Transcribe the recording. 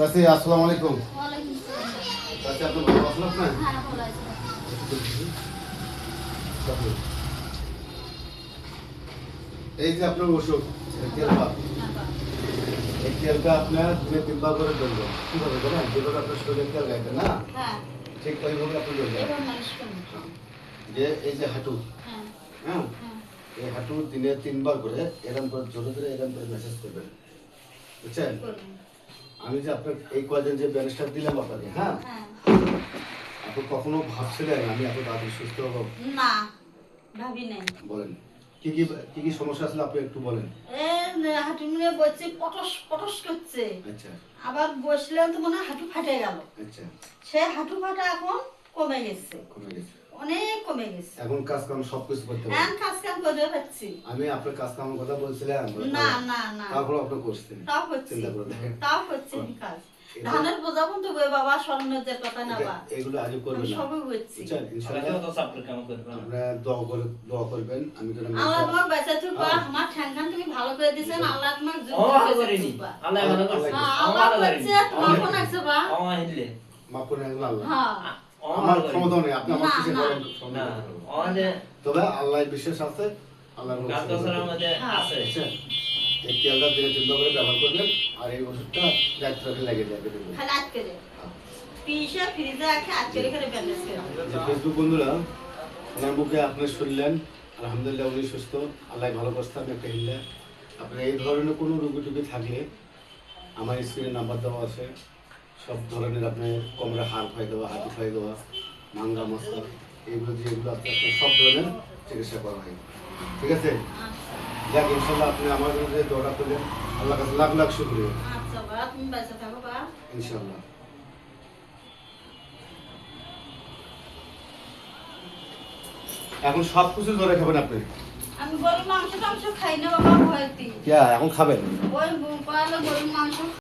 চাচি আসসালামু আলাইকুম। চাচি আপনার ভালো আছেন আপনি হ্যাঁ। এই যে আপনার ওষুধ এই আপনার দিনে তিনবার করে ধরবেন। কীভাবে জানেন যেভাবে আপনার শরীরে তেল গাইতে না? হ্যাঁ, ঠিক ওইভাবে আপনি ধরবেন। যে এই যে হাঁটু হ্যাঁ, হ্যাঁ? এই হাঁটু দিনে তিনবার করে এরম করে জোরে ধরে এরম করে মেসেজ করবেন। বুঝছেন। আমি যে আপনার এই কয়দিন যে ব্যানেজটা দিলাম আপনাকে হ্যাঁ। আপনি কখনো ভাবছিলেন আমি এত তাড়াতাড়ি সুস্থ হব? না, ভাবি নাই। বলেন। কি কি কি কি সমস্যা আসলে আপনি একটু বলেন। এ, হাঁটু নিয়ে বসছি, পটস পটস করছে। আচ্ছা। আবার বসলে তো মনে হাঁটু ফাটে গেল। আচ্ছা। সে হাঁটু ফাটা এখন কমে গেছে। কমে গেছে। কমে গেছে। এখন কাজ কাম সব করতে হ্যাঁ পারেন কাজ কাম করে পাচ্ছি। আমি আপনার কাজ কামের কথা বলছিলাম না না না। তারপর আপনি করছেন। তাও করছি। তাও করছি কাজ। ধানের বোঝা বন্ধু বাবা স্বর্ণের কথা না বা এগুলো আজও করবেন না। সবই হচ্ছে ইনশাআল্লাহ। আপনারা দোয়া করে দোয়া করবেন। আমি যেন আল্লাহ তোমার বেঁচে থাকবা আমার ঠ্যাংখান তুমি ভালো করে দিছেন আল্লাহ তোমার ও ভালো করেনি। আল্লাহ ভালো করছে। হ্যাঁ, আল্লাহ করছে। তোমার কোন আছে বা ও হিললে মাফ করে আল্লাহ? হ্যাঁ। আমার ক্ষমতা নেই আপনি আমার কিছু। বলেন তবে আল্লাহ বিশ্বাস আছে আল্লাহ আছে। এই তেলটা দিনে চিন্তা করে ব্যবহার করবেন আর এই ওষুধটা ডাক্তারকে লাগিয়ে যাবে। খালি আজ করে পিসে ফ্রিজে রাখে আজ করে করে ব্যালেন্স করে যে ফেসবুক বন্ধুরা ওনার মুখে আপনি শুনলেন আলহামদুলিল্লাহ উনি সুস্থ আল্লাহ ভালো করছে আমি একটা হিল্লা। আপনার এই ধরনের কোনো রুগী টুগী থাকলে আমার স্ক্রিনে নাম্বার দেওয়া আছে। সব ধরনের আপনি কোমরে হাড় খাই দেওয়া হাঁটু খাই দেওয়া মাঙ্গা মশলা এইগুলো যেগুলো আছে আপনার সব ধরনের চিকিৎসা করা হয়। ঠিক আছে? যাক ইনশাল্লাহ আপনি আমার যে দৌড়া করলেন আল্লাহ কাছে লাখ লাখ শুক্রিয়া। আচ্ছা ইনশাল্লাহ এখন সব কিছু ধরে খাবেন আপনি? আমি গরুর মাংস টাংস খাই না বাবা ভয়তি এখন খাবেন? ওই গরুর মাংস